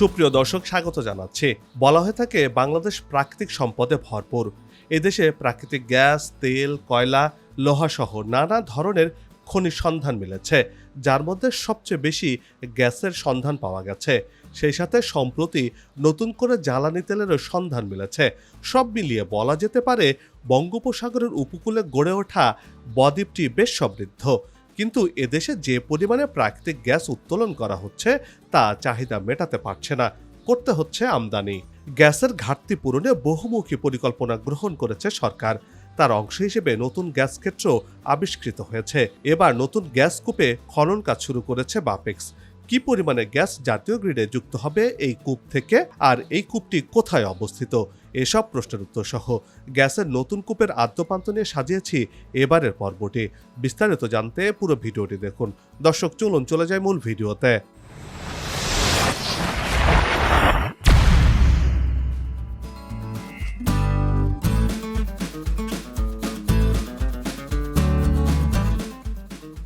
সুপ্রিয় দর্শক, স্বাগত জানাচ্ছি। বলা হয়ে থাকে, বাংলাদেশ প্রাকৃতিক সম্পদে ভরপুর। এদেশে প্রাকৃতিক গ্যাস, তেল, কয়লা, লোহা সহ নানা ধরনের খনিজ সন্ধান মিলেছে, যার মধ্যে সবচেয়ে বেশি গ্যাসের সন্ধান পাওয়া গেছে। সেই সাথে সম্প্রতি নতুন করে জ্বালানি তেলেরও সন্ধান মিলেছে। সব মিলিয়ে বলা যেতে পারে, বঙ্গোপসাগরের উপকূলে গড়ে ওঠা বদ্বীপটি বেশ সমৃদ্ধ। কিন্তু এদেশে যে পরিমাণে প্রাকৃতিক গ্যাস উত্তোলন করা হচ্ছে, তা চাহিদা মেটাতে পারছে না। করতে হচ্ছে আমদানি। গ্যাসের ঘাটতি পূরণে বহুমুখী পরিকল্পনা গ্রহণ করেছে সরকার। তার অংশ হিসেবে নতুন গ্যাস ক্ষেত্র আবিষ্কৃত হয়েছে। এবার নতুন গ্যাস কূপে খনন কাজ শুরু করেছে বাপেক্স। কি পরিমাণে গ্যাস জাতীয় গ্রিডে যুক্ত হবে এই কূপ থেকে আর এই কূপটি কোথায় অবস্থিত? এসব প্রশ্নের উত্তর সহ গ্যাসের নতুন কূপের আদ্যপান্ত নিয়ে সাজিয়েছি এবারের পর্বটি। বিস্তারিত জানতে পুরো ভিডিওটি দেখুন। দর্শক, চলুন চলে যায় মূল ভিডিওতে।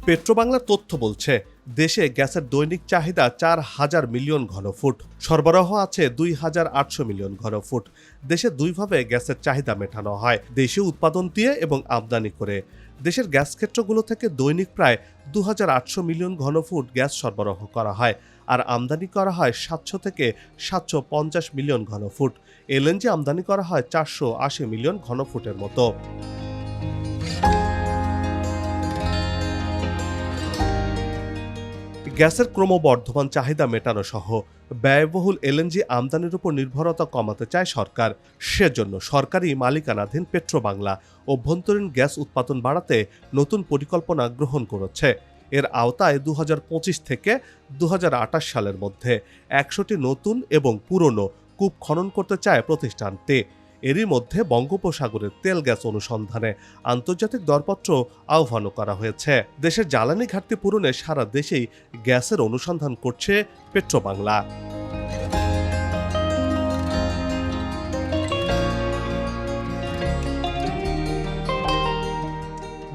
পেট্রোবাংলার তথ্য বলছে, দেশে গ্যাসের দৈনিক চাহিদা চার হাজার মিলিয়ন ঘনফুট, সরবরাহ আছে দুই হাজার আটশো মিলিয়ন ঘনফুট। দেশে দুইভাবে গ্যাসের চাহিদা মেটানো হয় দেশে উৎপাদন দিয়ে এবং আমদানি করে। দেশের গ্যাস ক্ষেত্রগুলো থেকে দৈনিক প্রায় দু হাজার আটশো মিলিয়ন ঘনফুট গ্যাস সরবরাহ করা হয় আর আমদানি করা হয় সাতশো থেকে সাতশো পঞ্চাশ মিলিয়ন ঘনফুট। এলএনজি আমদানি করা হয় চারশো আশি মিলিয়ন ঘনফুটের মতো। গ্যাসের ক্রমবর্ধমান চাহিদা মেটানো সহ ব্যয়বহুল এলএনজি আমদানির উপর নির্ভরতা কমাতে চায় সরকার। সেজন্য সরকারি মালিকানাধীন পেট্রোবাংলা অভ্যন্তরীণ গ্যাস উৎপাদন বাড়াতে নতুন পরিকল্পনা গ্রহণ করেছে। এর আওতায় দু হাজার পঁচিশ থেকে দু হাজার আঠাশ সালের মধ্যে একশোটি নতুন এবং পুরনো কূপ খনন করতে চায় প্রতিষ্ঠানটি। এরই মধ্যে বঙ্গোপসাগরের তেল গ্যাস অনুসন্ধানে আন্তর্জাতিক দরপত্র আহ্বানও করা হয়েছে। দেশের জ্বালানি ঘাটতি পূরণে সারা দেশেই গ্যাসের অনুসন্ধান করছে পেট্রোবাংলা।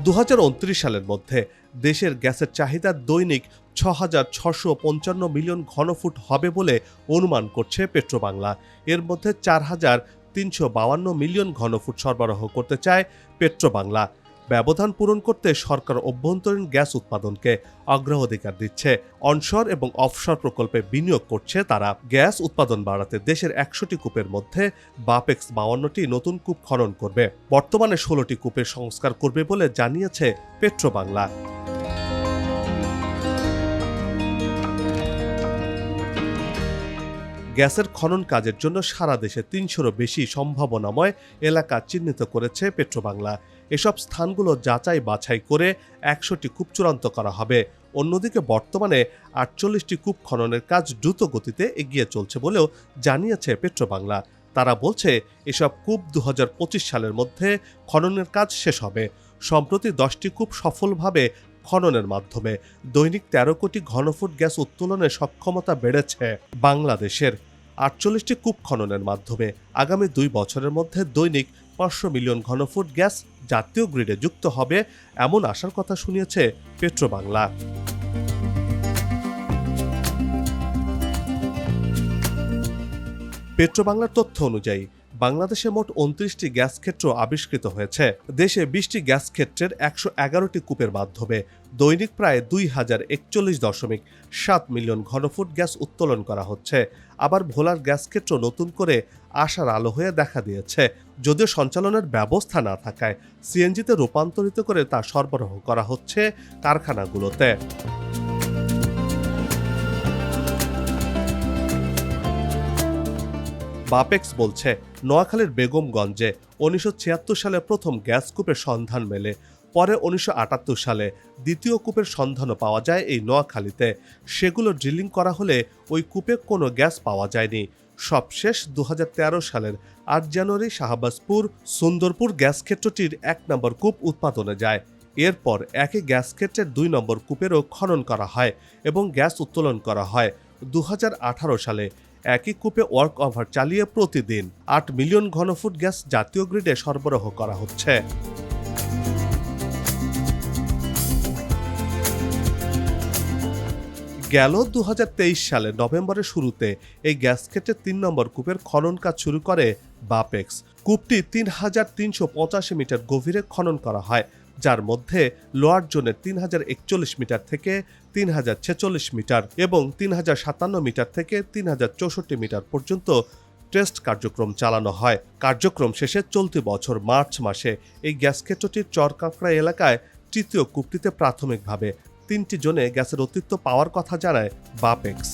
দু হাজার উনত্রিশ সালের মধ্যে দেশের গ্যাসের চাহিদা দৈনিক ছ হাজার ছশো পঞ্চান্ন মিলিয়ন ঘনফুট হবে বলে অনুমান করছে পেট্রোবাংলা। এর মধ্যে চার হাজার তিনশো বাউান্ন মিলিয়ন ঘনফুট সরবরাহ করতে চায় পেট্রোবাংলা। ব্যবধান পূরণ করতে সরকার অভ্যন্তরীণ গ্যাস উৎপাদনকে অগ্রাধিকার দিচ্ছে। অনশর এবং অফশর প্রকল্পে বিনিয়োগ করছে তারা। গ্যাস উৎপাদন বাড়াতে দেশের একশোটি কূপের মধ্যে বাপেক্স বাউান্নটি নতুন কূপ খনন করবে। বর্তমানে ষোলোটি কূপের সংস্কার করবে বলে জানিয়েছে পেট্রোবাংলা। গ্যাসের খনন কাজের জন্য সারা দেশে তিনশোরও বেশি সম্ভাবনাময় এলাকা চিহ্নিত করেছে পেট্রোবাংলা। এসব স্থানগুলো যাচাই বাছাই করে একশোটি কূপ চূড়ান্ত করা হবে। অন্যদিকে বর্তমানে আটচল্লিশটি কূপ খননের কাজ দ্রুত গতিতে এগিয়ে চলছে বলেও জানিয়েছে পেট্রোবাংলা। তারা বলছে, এসব কূপ দু হাজার পঁচিশ সালের মধ্যে খননের কাজ শেষ হবে। সম্প্রতি দশটি কূপ সফলভাবে খননের মাধ্যমে। দৈনিক তেরো কোটি ঘনফুট গ্যাস উত্তোলনের সক্ষমতা বেড়েছে বাংলাদেশের। আটচল্লিশটি কূপ খননের মাধ্যমে আগামী দুই বছরের মধ্যে দৈনিক পাঁচশো মিলিয়ন ঘনফুট গ্যাস জাতীয় গ্রিডে যুক্ত হবে এমন আশার কথা শুনিয়েছে পেট্রোবাংলা। পেট্রোবাংলার তথ্য অনুযায়ী, বাংলাদেশে মোট উনত্রিশটি গ্যাস ক্ষেত্র আবিষ্কৃত হয়েছে। দেশে বিশটি গ্যাস ক্ষেত্রের একশো এগারোটি কূপের মাধ্যমে দৈনিক প্রায় দুই হাজার একচল্লিশ দশমিক সাত মিলিয়ন ঘনফুট গ্যাস উত্তোলন করা হচ্ছে। আবার ভোলার গ্যাস ক্ষেত্র নতুন করে আশার আলো হয়ে দেখা দিয়েছে। যদিও সঞ্চালনের ব্যবস্থা না থাকায় সিএনজিতে রূপান্তরিত করে তা সরবরাহ করা হচ্ছে কারখানাগুলোতে। বাপেক্স বলছে, নোয়াখালীর বেগমগঞ্জে উনিশশো ছিয়াত্তর সালে প্রথম গ্যাস কূপের সন্ধান মেলে। পরে উনিশশো আটাত্তর সালে দ্বিতীয় কূপের সন্ধানও পাওয়া যায় এই নোয়াখালীতে। সেগুলো ড্রিলিং করা হলে ওই কূপে কোনো গ্যাস পাওয়া যায়নি। সবশেষ দু হাজার তেরো সালের আট জানুয়ারি শাহবাজপুর, সুন্দরপুর গ্যাস ক্ষেত্রটির এক নম্বর কূপ উৎপাদনে যায়। এরপর একই গ্যাস ক্ষেত্রের দুই নম্বর কূপেরও খনন করা হয় এবং গ্যাস উত্তোলন করা হয়। দু হাজার আঠারো সালে একই কূপে ওয়ার্ক ওভার চালিয়ে প্রতিদিন আট মিলিয়ন ঘনফুট গ্যাস জাতীয় গ্রিডে সরবরাহ করা হচ্ছে। গেল দু হাজার তেইশ সালে নভেম্বরের শুরুতে এই গ্যাস ক্ষেত্রে তিন নম্বর কূপের খনন কাজ শুরু করে বাপেক্স। কূপটি তিন হাজার তিনশো পঁচাশি মিটার গভীরে খনন করা হয়, যার মধ্যে লোয়ার জোনের তিন হাজার একচল্লিশ মিটার থেকে তিন হাজার ছেচল্লিশ মিটার এবং তিন হাজার সাতান্ন মিটার থেকে তিন হাজার চৌষট্টি মিটার পর্যন্ত টেস্ট কার্যক্রম চালানো হয়। কার্যক্রম শেষে চলতি বছর মার্চ মাসে এই গ্যাস ক্ষেত্রটির চরকাঁকড়া এলাকায় তৃতীয় কূপটিতে প্রাথমিকভাবে তিনটি জোনে গ্যাসের অস্তিত্ব পাওয়ার কথা জানায় বাপেক্স।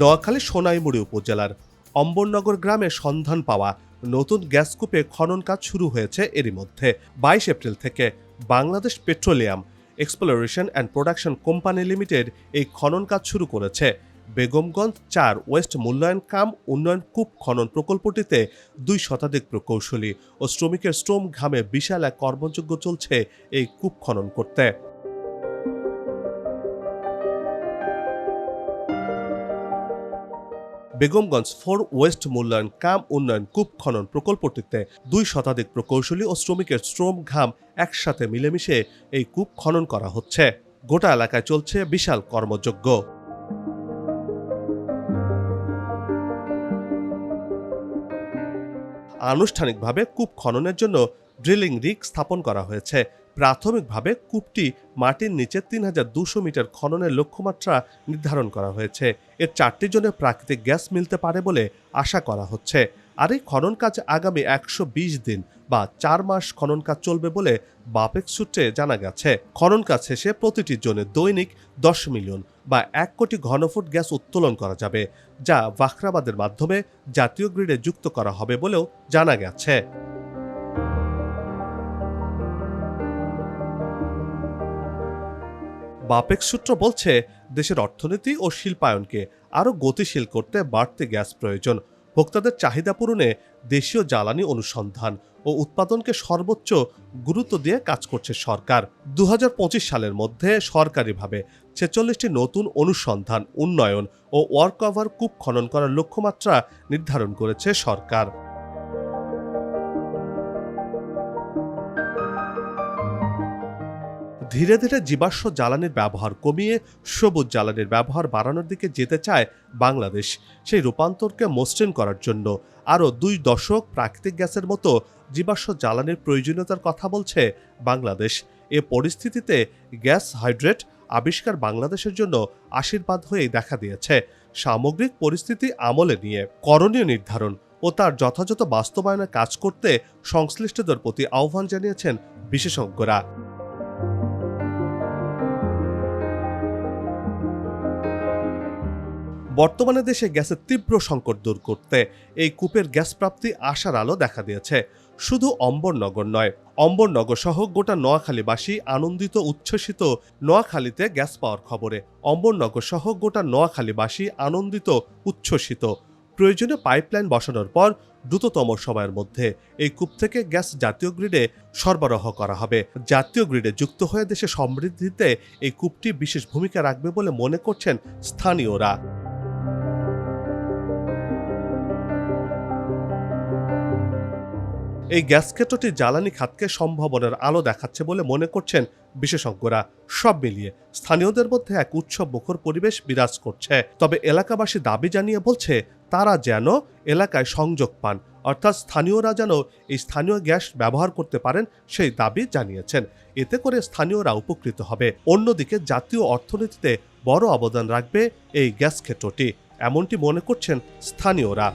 নোয়াখালী সোনাইমুড়ি উপজেলার অম্বরনগর গ্রামে সন্ধান পাওয়া নতুন গ্যাস কূপে খনন কাজ শুরু হয়েছে এরই মধ্যে। বাইশ এপ্রিল থেকে Bangladesh petroleum exploration and production company limited এই খনন কাজ শুরু করেছে। বেগমগঞ্জ চার ওয়েস্ট মূল্যায়ন কাম উন্নয়ন কূপ খনন প্রকল্পটিতে দুই শতাধিক প্রকৌশলী ও শ্রমিকের শ্রম ঘামে বিশাল এক কর্মযোগ্য চলছে এই কূপ খনন করতে। বেগমগঞ্জ ফোর ওয়েস্ট মূল্যায়ন কাম উন্নয়ন কূপ খনন প্রকল্পটিতে দুই শতাধিক প্রকৌশলী ও শ্রমিকের শ্রম ঘাম একসাথে মিলেমিশে এই কূপ খনন করা হচ্ছে। গোটা এলাকায় চলছে বিশাল কর্মযজ্ঞ। আনুষ্ঠানিকভাবে কূপ খননের জন্য ড্রিলিং রিগ স্থাপন করা হয়েছে। প্রাথমিকভাবে কূপটি মাটির নিচে তিন হাজার দুশো মিটার খননের লক্ষ্যমাত্রা নির্ধারণ করা হয়েছে। এর চারটি জনে প্রাকৃতিক গ্যাস মিলতে পারে বলে আশা করা হচ্ছে। আর এই খনন কাজ আগামী একশো বিশ দিন বা চার মাস খনন কাজ চলবে বলে বাপেক সূত্রে জানা গেছে। খনন কাজ শেষে প্রতিটি জনে দৈনিক দশ মিলিয়ন বা এক কোটি ঘনফুট গ্যাস উত্তোলন করা যাবে, যা বাখরাবাদের মাধ্যমে জাতীয় গ্রিডে যুক্ত করা হবে বলেও জানা গেছে। বাপেক সূত্র বলছে, দেশের অর্থনীতি ও শিল্পায়নকে আরও গতিশীল করতে বাড়তি গ্যাস প্রয়োজন। ভোক্তাদের চাহিদা পূরণে দেশীয় জ্বালানি অনুসন্ধান ও উৎপাদনকে সর্বোচ্চ গুরুত্ব দিয়ে কাজ করছে সরকার। দু হাজার পঁচিশ সালের মধ্যে সরকারিভাবে ছেচল্লিশটি নতুন অনুসন্ধান, উন্নয়ন ও ওয়ার্ক ওভার কূপ খনন করার লক্ষ্যমাত্রা নির্ধারণ করেছে সরকার। ধীরে ধীরে জীবাশ্ম জ্বালানির ব্যবহার কমিয়ে সবুজ জ্বালানির ব্যবহার বাড়ানোর দিকে যেতে চায় বাংলাদেশ। সেই রূপান্তরকে মসৃণ করার জন্য আরও দুই দশক প্রাকৃতিক গ্যাসের মতো জীবাশ্ম জ্বালানির প্রয়োজনীয়তার কথা বলছে বাংলাদেশ। এ পরিস্থিতিতে গ্যাস হাইড্রেট আবিষ্কার বাংলাদেশের জন্য আশীর্বাদ হয়েই দেখা দিয়েছে। সামগ্রিক পরিস্থিতি আমলে নিয়ে করণীয় নির্ধারণ ও তার যথাযথ বাস্তবায়নে কাজ করতে সংশ্লিষ্টদের প্রতি আহ্বান জানিয়েছেন বিশেষজ্ঞরা। বর্তমানে দেশে গ্যাসের তীব্র সংকট দূর করতে এই কূপের গ্যাস প্রাপ্তি আশার আলো দেখা দিয়েছে। শুধু অম্বরনগর নয়, অম্বরনগর সহ গোটা নোয়াখালীবাসী আনন্দিত, উচ্ছ্বসিত নোয়াখালীতে গ্যাস পাওয়ার খবরে। অম্বরনগর সহ গোটা নোয়াখালীবাসী আনন্দিত, উচ্ছ্বসিত। প্রয়োজনে পাইপলাইন বসানোর পর দ্রুততম সময়ের মধ্যে এই কূপ থেকে গ্যাস জাতীয় গ্রিডে সরবরাহ করা হবে। জাতীয় গ্রিডে যুক্ত হয়ে দেশে সমৃদ্ধিতে এই কূপটি বিশেষ ভূমিকা রাখবে বলে মনে করছেন স্থানীয়রা। এই গ্যাস ক্ষেত্রটি জ্বালানি খাতকে সম্ভাবনার আলো দেখাচ্ছে বলে মনে করছেন বিশেষজ্ঞরা। সব মিলিয়ে স্থানীয়দের মধ্যে এক উৎসব মুখর পরিবেশ বিরাজ করছে। তবে এলাকাবাসী দাবি জানিয়ে বলছে, তারা যেন এলাকায় সংযোগ পান। অর্থাৎ স্থানীয়রা যেন এই স্থানীয় গ্যাস ব্যবহার করতে পারেন সেই দাবি জানিয়েছেন। এতে করে স্থানীয়রা উপকৃত হবে। অন্যদিকে জাতীয় অর্থনীতিতে বড় অবদান রাখবে এই গ্যাস ক্ষেত্রটি। এমনটি মনে করছেন স্থানীয়রা।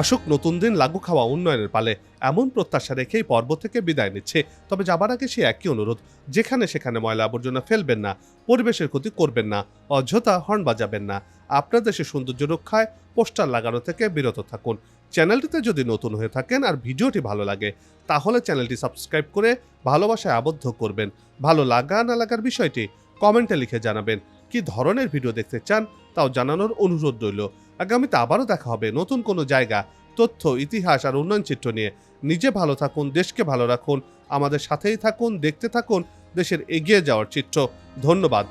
আসুক, নতুন দিন লাগু খাওয়া উন্নয়নের পালে। এমন প্রত্যাশা রেখেই পর্ব থেকে বিদায় নিচ্ছে। তবে যাবার আগে সে একই অনুরোধ, যেখানে সেখানে ময়লা আবর্জনা ফেলবেন না, পরিবেশের ক্ষতি করবেন না, অযথা হর্ন বাজাবেন না। আপনার দেশের সৌন্দর্য রক্ষায় পোস্টার লাগানো থেকে বিরত থাকুন। চ্যানেলটিতে যদি নতুন হয়ে থাকেন আর ভিডিওটি ভালো লাগে, তাহলে চ্যানেলটি সাবস্ক্রাইব করে ভালোবাসায় আবদ্ধ করবেন। ভালো লাগা না লাগার বিষয়টি কমেন্টে লিখে জানাবেন, কি ধরনের ভিডিও দেখতে চান, তাও জানানোর অনুরোধ রইল। আগামীতে আবারও দেখা হবে নতুন কোনো জায়গা, তথ্য, ইতিহাস আর উন্নয়ন চিত্র নিয়ে। নিজে ভালো থাকুন, দেশকে ভালো রাখুন, আমাদের সাথেই থাকুন, দেখতে থাকুন, দেশের এগিয়ে যাওয়ার চিত্র। ধন্যবাদ।